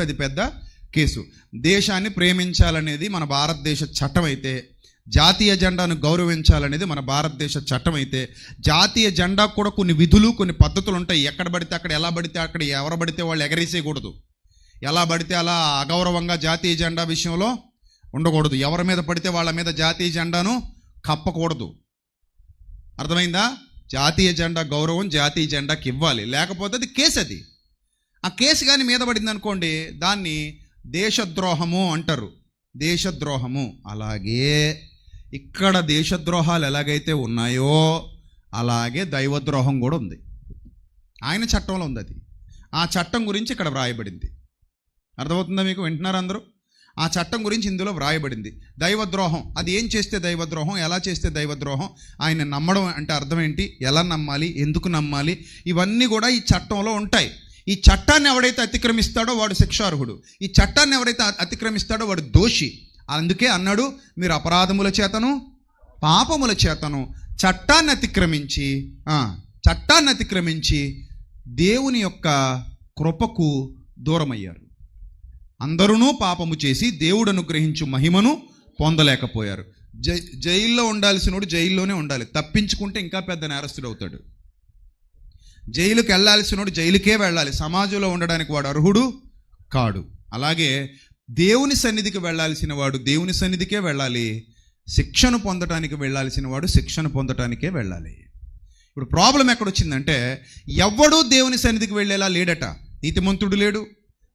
అది పెద్ద కేసు. దేశాన్ని ప్రేమించాలనేది మన భారతదేశ చట్టం అయితే జాతీయ జెండాను గౌరవించాలనేది మన భారతదేశ చట్టం అయితే జాతీయ జెండా కూడా కొన్ని విధులు కొన్ని పద్ధతులు ఉంటాయి. ఎక్కడ పడితే అక్కడ ఎలా పడితే అక్కడ ఎవరు పడితే వాళ్ళు ఎగరేసేయకూడదు. ఎలా పడితే అలా అగౌరవంగా జాతీయ జెండా విషయంలో ఉండకూడదు. ఎవరి మీద పడితే వాళ్ళ మీద జాతీయ జెండాను కప్పకూడదు. అర్థమైందా? జాతీయ జెండా గౌరవం జాతీయ జెండాకి ఇవ్వాలి. లేకపోతే అది కేసు అది ఆ కేసు కానీ మీద పడింది అనుకోండి దాన్ని దేశద్రోహము అంటారు. దేశద్రోహము. అలాగే ఇక్కడ దేశద్రోహాలు ఎలాగైతే ఉన్నాయో అలాగే దైవద్రోహం కూడా ఉంది. ఆయన చట్టంలో ఉంది అది. ఆ చట్టం గురించి ఇక్కడ వ్రాయబడింది. అర్థమవుతుందా మీకు వింటున్నారు అందరూ? ఆ చట్టం గురించి ఇందులో వ్రాయబడింది. దైవద్రోహం. అది ఏం చేస్తే దైవద్రోహం? ఎలా చేస్తే దైవద్రోహం? ఆయన నమ్మడం అంటే అర్థం ఏంటి? ఎలా నమ్మాలి? ఎందుకు నమ్మాలి? ఇవన్నీ కూడా ఈ చట్టంలో ఉంటాయి. ఈ చట్టాన్ని ఎవడైతే అతిక్రమిస్తాడో వాడు శిక్షార్హుడు. ఈ చట్టాన్ని ఎవరైతే అతిక్రమిస్తాడో వాడు దోషి. అందుకే అన్నాడు మీరు అపరాధముల చేతను పాపముల చేతను చట్టాన్ని అతిక్రమించి చట్టాన్ని అతిక్రమించి దేవుని యొక్క కృపకు దూరమయ్యారు. అందరూ పాపము చేసి దేవుడు అనుగ్రహించు మహిమను పొందలేకపోయారు. జై జైల్లో ఉండాల్సినోడు జైల్లోనే ఉండాలి. తప్పించుకుంటే ఇంకా పెద్ద నేరస్తుడు అవుతాడు జైలుకి వెళ్ళాల్సినోడు జైలుకే వెళ్ళాలి. సమాజంలో ఉండడానికి వాడు అర్హుడు కాడు. అలాగే దేవుని సన్నిధికి వెళ్ళాల్సిన వాడు దేవుని సన్నిధికే వెళ్ళాలి. శిక్షను పొందటానికి వెళ్ళాల్సిన వాడు శిక్షను పొందటానికే వెళ్ళాలి. ఇప్పుడు ప్రాబ్లం ఎక్కడొచ్చిందంటే ఎవ్వడూ దేవుని సన్నిధికి వెళ్ళేలా లేడట. నీతిమంతుడు లేడు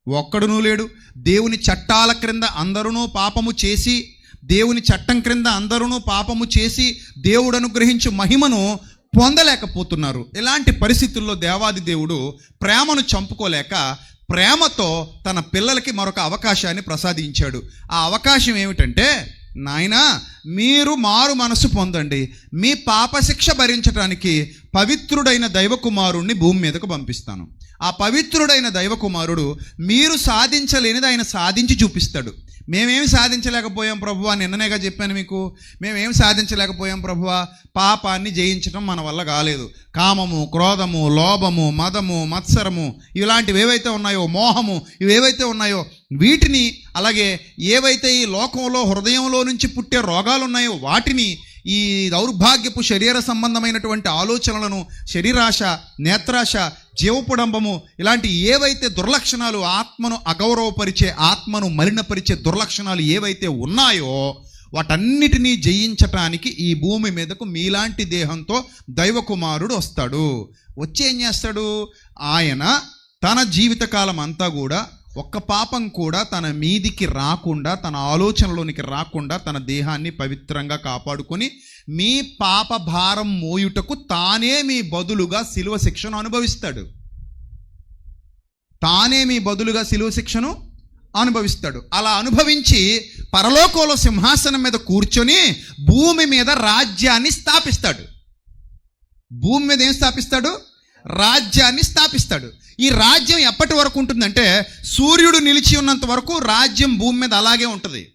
ఒక్కడునూ లేడు. దేవుని చట్టాల క్రింద అందరూ పాపము చేసి దేవుని చట్టం క్రింద అందరూ పాపము చేసి దేవుడు అనుగ్రహించు మహిమను పొందలేకపోతున్నారు. ఇలాంటి పరిస్థితుల్లో దేవాది దేవుడు ప్రేమను చంపుకోలేక ప్రేమతో తన పిల్లలకి మరొక అవకాశాన్ని ప్రసాదించాడు. ఆ అవకాశం ఏమిటంటే నాయనా మీరు మారు మనసు పొందండి. మీ పాపశిక్ష భరించడానికి పవిత్రుడైన దైవకుమారుణ్ణి భూమి మీదకు పంపిస్తాను. ఆ పవిత్రుడైన దైవకుమారుడు మీరు సాధించలేనిది ఆయన సాధించి చూపిస్తాడు. మేమేమి సాధించలేకపోయాం ప్రభువా? నిన్ననేగా చెప్పాను మీకు. మేమేమి సాధించలేకపోయాం ప్రభువా? పాపాన్ని జయించడం మన వల్ల కాలేదు. కామము క్రోధము లోభము మదము మత్సరము ఇలాంటివి ఏవైతే ఉన్నాయో మోహము ఇవేవైతే ఉన్నాయో వీటిని అలాగే ఏవైతే ఈ లోకంలో హృదయంలో నుంచి పుట్టే రోగాలు ఉన్నాయో వాటిని ఈ దౌర్భాగ్యపు శరీర సంబంధమైనటువంటి ఆలోచనలను శరీరాశ నేత్రాశ జీవపుడంబము ఇలాంటి ఏవైతే దుర్లక్షణాలు ఆత్మను అగౌరవపరిచే ఆత్మను మలినపరిచే దుర్లక్షణాలు ఏవైతే ఉన్నాయో వాటన్నిటినీ జయించటానికి ఈ భూమి మీదకు మీలాంటి దేహంతో దైవకుమారుడు వస్తాడు. వచ్చి ఏం చేస్తాడు? ఆయన తన జీవితకాలం అంతా కూడా ఒక్క పాపం కూడా తన మీదికి రాకుండా తన ఆలోచనలోనికి రాకుండా తన దేహాన్ని పవిత్రంగా కాపాడుకొని మీ పాప భారం మోయుటకు తానే మీ బదులుగా శిలువ శిక్షను అనుభవిస్తాడు. తానే మీ బదులుగా శిలువ శిక్షను అనుభవిస్తాడు. అలా అనుభవించి పరలోకంలో సింహాసనం మీద కూర్చొని భూమి మీద రాజ్యాన్ని స్థాపిస్తాడు. భూమి మీద ఏం స్థాపిస్తాడు? రాజ్యాన్ని స్థాపిస్తాడు. ఈ రాజ్యం ఎప్పటి వరకు ఉంటుందంటే సూర్యుడు నిలిచి ఉన్నంత వరకు రాజ్యం భూమి మీద అలాగే ఉంటుంది.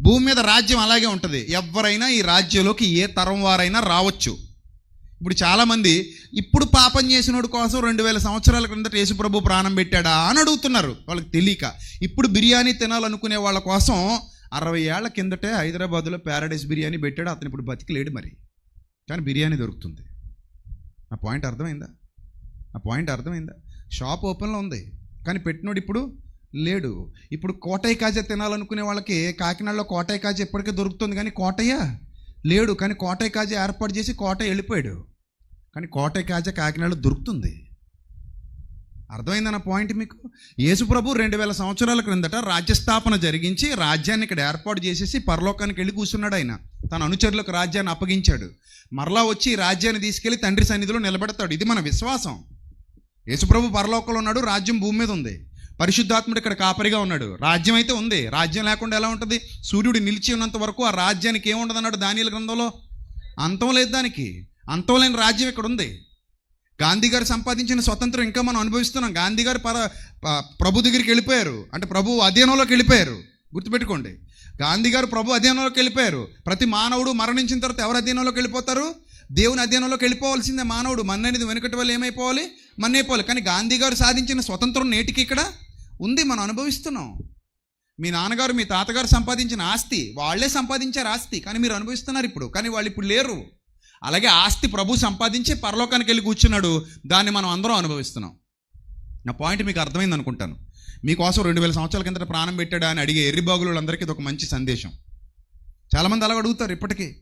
భూమి మీద రాజ్యం అలాగే ఉంటుంది. ఎవరైనా ఈ రాజ్యంలోకి ఏ తరం వారైనా రావచ్చు. ఇప్పుడు చాలామంది ఇప్పుడు పాపం చేసినోడు కోసం రెండు వేల సంవత్సరాల క్రిందట యేసుప్రభు ప్రాణం పెట్టాడా? అని అడుగుతున్నారు వాళ్ళకి తెలియక. ఇప్పుడు బిర్యానీ తినాలనుకునే వాళ్ళ కోసం అరవై ఏళ్ళ కిందటే హైదరాబాద్లో ప్యారడైస్ బిర్యానీ పెట్టాడు. అతను ఇప్పుడు బతికి లేడు మరి. కానీ బిర్యానీ దొరుకుతుంది. ఆ పాయింట్ అర్థమైందా? ఆ పాయింట్ అర్థమైందా? షాప్ ఓపెన్లో ఉంది. కానీ పెట్టినోడు ఇప్పుడు లేడు. ఇప్పుడు కోటయ్య కాజా తినాలనుకునే వాళ్ళకి కాకినాడలో కోటయ్య కాజా ఎప్పటికే దొరుకుతుంది కానీ కోటయ్య లేడు. కానీ కోటయ్య కాజా ఏర్పాటు చేసి కోటయ్య వెళ్ళిపోయాడు. కానీ కోటయ్య కాజా కాకినాడలో దొరుకుతుంది. అర్థమైందన్న పాయింట్ మీకు? యేసుప్రభు రెండు వేల సంవత్సరాల క్రిందట రాజ్యస్థాపన జరిగించి రాజ్యాన్ని ఇక్కడ ఏర్పాటు చేసేసి పరలోకానికి వెళ్ళి కూర్చున్నాడు ఆయన. తన అనుచరులకు రాజ్యాన్ని అప్పగించాడు. మరలా వచ్చి రాజ్యాన్ని తీసుకెళ్ళి తండ్రి సన్నిధిలో నిలబెడతాడు. ఇది మన విశ్వాసం. యేసుప్రభు పరలోకంలో ఉన్నాడు రాజ్యం భూమి మీద ఉంది. పరిశుద్ధాత్ముడు ఇక్కడ కాపరిగా ఉన్నాడు. రాజ్యం అయితే ఉంది. రాజ్యం లేకుండా ఎలా ఉంటుంది? సూర్యుడు నిలిచి ఉన్నంత వరకు ఆ రాజ్యానికి ఏముండదు అన్నాడు దానియల గ్రంథంలో? అంతం లేదు దానికి. అంతం లేని రాజ్యం ఇక్కడ ఉంది. గాంధీ గారు సంపాదించిన స్వతంత్రం ఇంకా మనం అనుభవిస్తున్నాం. గాంధీ గారు పర ప్రభు దగ్గరికి వెళ్ళిపోయారు. అంటే ప్రభు అధీనంలోకి వెళ్ళిపోయారు. గుర్తుపెట్టుకోండి. గాంధీ గారు ప్రభు అధీనంలోకి వెళ్ళిపోయారు. ప్రతి మానవుడు మరణించిన తర్వాత ఎవరు అధీనంలోకి వెళ్ళిపోతారు? దేవుని అధ్యయనంలోకి వెళ్ళిపోవాల్సిందే మానవుడు. మన్ననేది వెనుకటి వల్ల ఏమైపోవాలి? మన్నైపోవాలి కానీ గాంధీ గారు సాధించిన స్వతంత్రం నేటికి ఇక్కడ ఉంది. మనం అనుభవిస్తున్నాం. మీ నాన్నగారు మీ తాతగారు సంపాదించిన ఆస్తి వాళ్ళే సంపాదించారు ఆస్తి. కానీ మీరు అనుభవిస్తున్నారు ఇప్పుడు. కానీ వాళ్ళు ఇప్పుడు లేరు. అలాగే ఆస్తి ప్రభు సంపాదించి పరలోకానికి వెళ్ళి కూర్చున్నాడు. దాన్ని మనం అందరం అనుభవిస్తున్నాం. నా పాయింట్ మీకు అర్థమైంది అనుకుంటాను. మీకోసం రెండు వేల సంవత్సరాల కిందట ప్రాణం పెట్టాడా అని అడిగే ఎర్రిబాగులందరికీ ఇది ఒక మంచి సందేశం. చాలామంది అలాగ అడుగుతారు ఇప్పటికీ.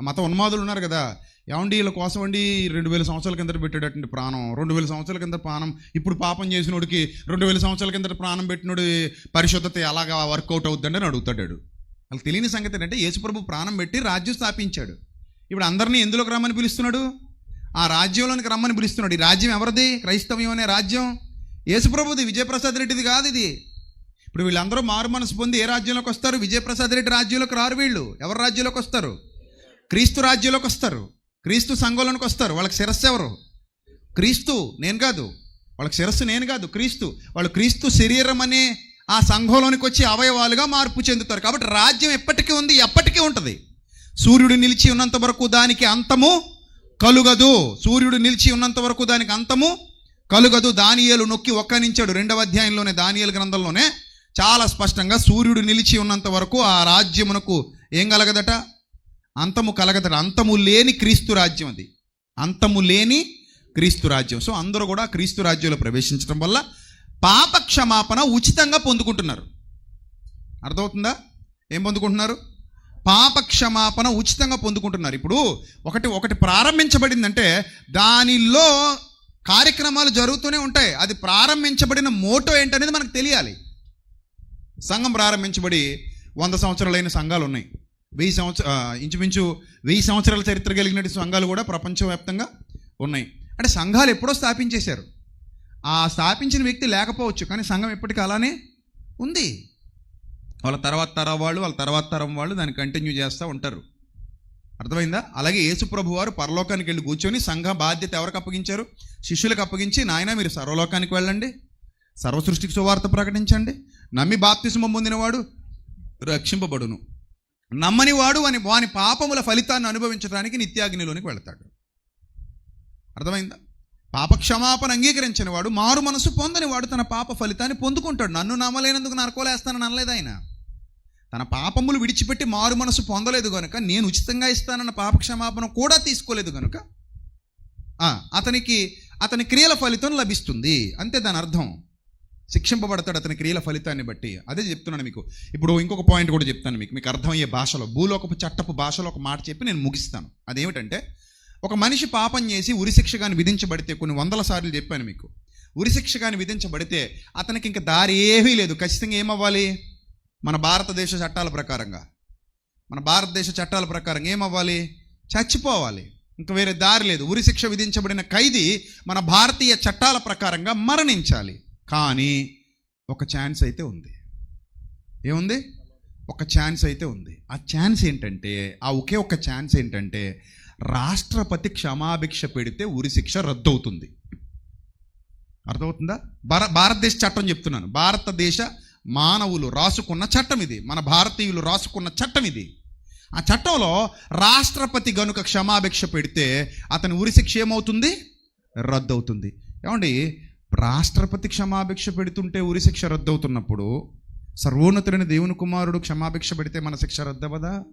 ఆ మత ఉన్మాదులు ఉన్నారు కదా. ఏమండి వీళ్ళ కోసం అండి రెండు వేల సంవత్సరాల కిందట పెట్టాడటండి ప్రాణం. రెండు వేల సంవత్సరాల కింద ప్రాణం. ఇప్పుడు పాపం చేసినోడికి రెండు వేల సంవత్సరాల కిందట ప్రాణం పెట్టినోడి పరిశుద్ధత ఎలాగా వర్కౌట్ అవుతుందని అని అడుగుతాడు వాళ్ళకి తెలియని సంగతి ఏంటంటే యేసుప్రభు ప్రాణం పెట్టి రాజ్యం స్థాపించాడు. ఇప్పుడు అందరినీ ఎందులోకి రమ్మని పిలుస్తున్నాడు? ఆ రాజ్యంలోనికి రమ్మని పిలుస్తున్నాడు. ఈ రాజ్యం ఎవరిది? క్రైస్తవ్యం అనే రాజ్యం? యేసుప్రభుది విజయప్రసాద్ రెడ్డిది కాదు ఇది. ఇప్పుడు వీళ్ళందరూ మారు మనసు పొంది ఏ రాజ్యంలోకి వస్తారు? విజయప్రసాద్ రెడ్డి రాజ్యంలోకి రారు వీళ్ళు. ఎవరి రాజ్యంలోకి వస్తారు? క్రీస్తు రాజ్యంలోకి వస్తారు. క్రీస్తు సంఘంలోనికి వస్తారు. వాళ్ళకి శిరస్సు ఎవరు? క్రీస్తు. నేను కాదు. వాళ్ళకి శిరస్సు నేను కాదు. క్రీస్తు. వాళ్ళు క్రీస్తు శరీరం అనే ఆ సంఘంలోనికి వచ్చి అవయవాలుగా మార్పు చెందుతారు. కాబట్టి రాజ్యం ఎప్పటికీ ఉంది ఎప్పటికీ ఉంటుంది. సూర్యుడు నిలిచి ఉన్నంత వరకు దానికి అంతము కలుగదు. సూర్యుడు నిలిచి ఉన్నంత వరకు దానికి అంతము కలుగదు. దానియేలు నొక్కి ఒక్కనించాడు రెండవ అధ్యాయంలోనే దానియేలు గ్రంథంలోనే చాలా స్పష్టంగా సూర్యుడు నిలిచి ఉన్నంత వరకు ఆ రాజ్యమునకు ఏం కలగదట? అంతము కలగదు అంతము లేని క్రీస్తు రాజ్యం అది. అంతము లేని క్రీస్తు రాజ్యం. సో అందరూ కూడా క్రీస్తు రాజ్యంలో ప్రవేశించడం వల్ల పాప క్షమాపణ ఉచితంగా పొందుకుంటున్నారు. అర్థమవుతుందా? ఏం పొందుకుంటున్నారు? పాప క్షమాపణ ఉచితంగా పొందుకుంటున్నారు. ఇప్పుడు ఒకటి ఒకటి ప్రారంభించబడిందంటే దానిలో కార్యక్రమాలు జరుగుతూనే ఉంటాయి. అది ప్రారంభించబడిన మోటో ఏంటనేది మనకు తెలియాలి. సంఘం ప్రారంభించబడి వంద సంవత్సరాలైన సంఘాలు ఉన్నాయి వెయ్యి సంవత్సర ఇంచుమించు వెయ్యి సంవత్సరాల చరిత్ర కలిగినటువంటి సంఘాలు కూడా ప్రపంచవ్యాప్తంగా ఉన్నాయి. అంటే సంఘాలు ఎప్పుడో స్థాపించేశారు. ఆ స్థాపించిన వ్యక్తి లేకపోవచ్చు కానీ సంఘం ఎప్పటికీ అలానే ఉంది. వాళ్ళ తర్వాత తరం వాళ్ళు వాళ్ళ తర్వాత తరం వాళ్ళు దాన్ని కంటిన్యూ చేస్తూ ఉంటారు. అర్థమైందా? అలాగే యేసుప్రభు వారు పరలోకానికి వెళ్ళి కూర్చొని సంఘ బాధ్యత ఎవరికి అప్పగించారు? శిష్యులకు అప్పగించి నాయన మీరు సర్వలోకానికి వెళ్ళండి. సర్వ సృష్టికి సువార్త ప్రకటించండి. నమ్మి బాప్తిస్మం పొందినవాడు రక్షింపబడును. నమ్మని వాడు అని వాని పాపముల ఫలితాన్ని అనుభవించడానికి నిత్యాగ్నిలోనికి వెళతాడు. అర్థమైందా? పాప క్షమాపణ అంగీకరించిన వాడు మారు మనసు పొందని వాడు తన పాప ఫలితాన్ని పొందుకుంటాడు. నన్ను నమ్మలేనందుకు నరకోలేస్తానని అనలేదు ఆయన. తన పాపములు విడిచిపెట్టి మారు మనసు పొందలేదు కనుక నేను ఉచితంగా ఇస్తానన్న పాపక్షమాపణ కూడా తీసుకోలేదు కనుక అతనికి అతని క్రియల ఫలితం లభిస్తుంది. అంతే దాని అర్థం. శిక్షింపబడతాడు అతని క్రియల ఫలితాన్ని బట్టి. అదే చెప్తున్నాను మీకు. ఇప్పుడు ఇంకొక పాయింట్ కూడా చెప్తాను మీకు. మీకు అర్థమయ్యే భాషలో భూలోకపు చట్టపు భాషలో ఒక మాట చెప్పి నేను ముగిస్తాను. అదేమిటంటే ఒక మనిషి పాపం చేసి ఉరిశిక్ష కానీ విధించబడితే కొన్ని వందల సార్లు చెప్పాను మీకు. ఉరిశిక్ష కానీ విధించబడితే అతనికి ఇంకా దారి ఏమీ లేదు. ఖచ్చితంగా ఏమవ్వాలి? మన భారతదేశ చట్టాల ప్రకారంగా. మన భారతదేశ చట్టాల ప్రకారం ఏమవ్వాలి? చచ్చిపోవాలి. ఇంకా వేరే దారి లేదు. ఉరిశిక్ష విధించబడిన ఖైదీ మన భారతీయ చట్టాల ప్రకారంగా మరణించాలి. కానీ ఒక ఛాన్స్ అయితే ఉంది. ఏముంది? ఒక ఛాన్స్ అయితే ఉంది. ఆ ఛాన్స్ ఏంటంటే ఆ ఒకే ఒక ఛాన్స్ ఏంటంటే రాష్ట్రపతి క్షమాభిక్ష పెడితే ఉరిశిక్ష రద్దవుతుంది. అర్థమవుతుందా? భార భారతదేశ చట్టం చెప్తున్నాను. భారతదేశ మానవులు రాసుకున్న చట్టం ఇది. మన భారతీయులు రాసుకున్న చట్టం ఇది. ఆ చట్టంలో రాష్ట్రపతి గనుక క్షమాభిక్ష పెడితే అతని ఉరిశిక్ష ఏమవుతుంది? రద్దవుతుంది. ఏమండి? రాష్ట్రపతి క్షమాభిక్ష పెడుతుంటే ఉరిశిక్ష రద్దవుతున్నప్పుడు సర్వోన్నతుడైన దేవుని కుమారుడు క్షమాభిక్ష పెడితే మన శిక్ష రద్దవదా?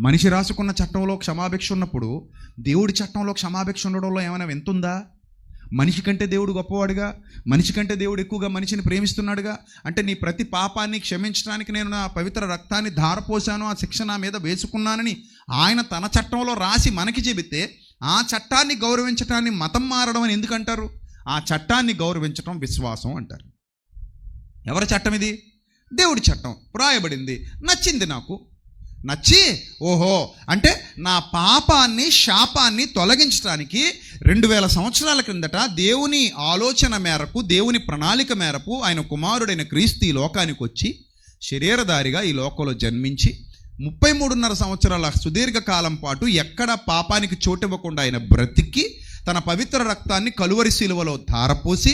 మనిషి రాసుకున్న చట్టంలో క్షమాభిక్ష ఉన్నప్పుడు దేవుడి చట్టంలో క్షమాభిక్ష ఉండడంలో ఏమైనా ఎంతుందా మనిషి కంటే దేవుడు గొప్పవాడుగా? మనిషి కంటే దేవుడు ఎక్కువగా మనిషిని ప్రేమిస్తున్నాడుగా? అంటే నీ ప్రతి పాపాన్ని క్షమించడానికి నేను నా పవిత్ర రక్తాన్ని ధారపోసాను ఆ శిక్ష నా మీద వేసుకున్నానని ఆయన తన చట్టంలో రాసి మనకి చెబితే ఆ చట్టాన్ని గౌరవించటాన్ని మతం మారడం అని ఎందుకంటారు? ఆ చట్టాన్ని గౌరవించటం విశ్వాసం అంటారు. ఎవరి చట్టం ఇది? దేవుడి చట్టం. వ్రాయబడింది. నచ్చింది నాకు. నచ్చి ఓహో అంటే నా పాపాన్ని శాపాన్ని తొలగించడానికి రెండు వేల సంవత్సరాల క్రిందట దేవుని ఆలోచన మేరకు దేవుని ప్రణాళిక మేరకు ఆయన కుమారుడైన క్రీస్తు ఈ లోకానికి వచ్చి శరీరధారిగా ఈ లోకంలో జన్మించి ముప్పై మూడున్నర సంవత్సరాల సుదీర్ఘ కాలం పాటు ఎక్కడ పాపానికి చోటివ్వకుండా ఆయన బ్రతికి తన పవిత్ర రక్తాన్ని కలువరి శిలువలో ధారపోసి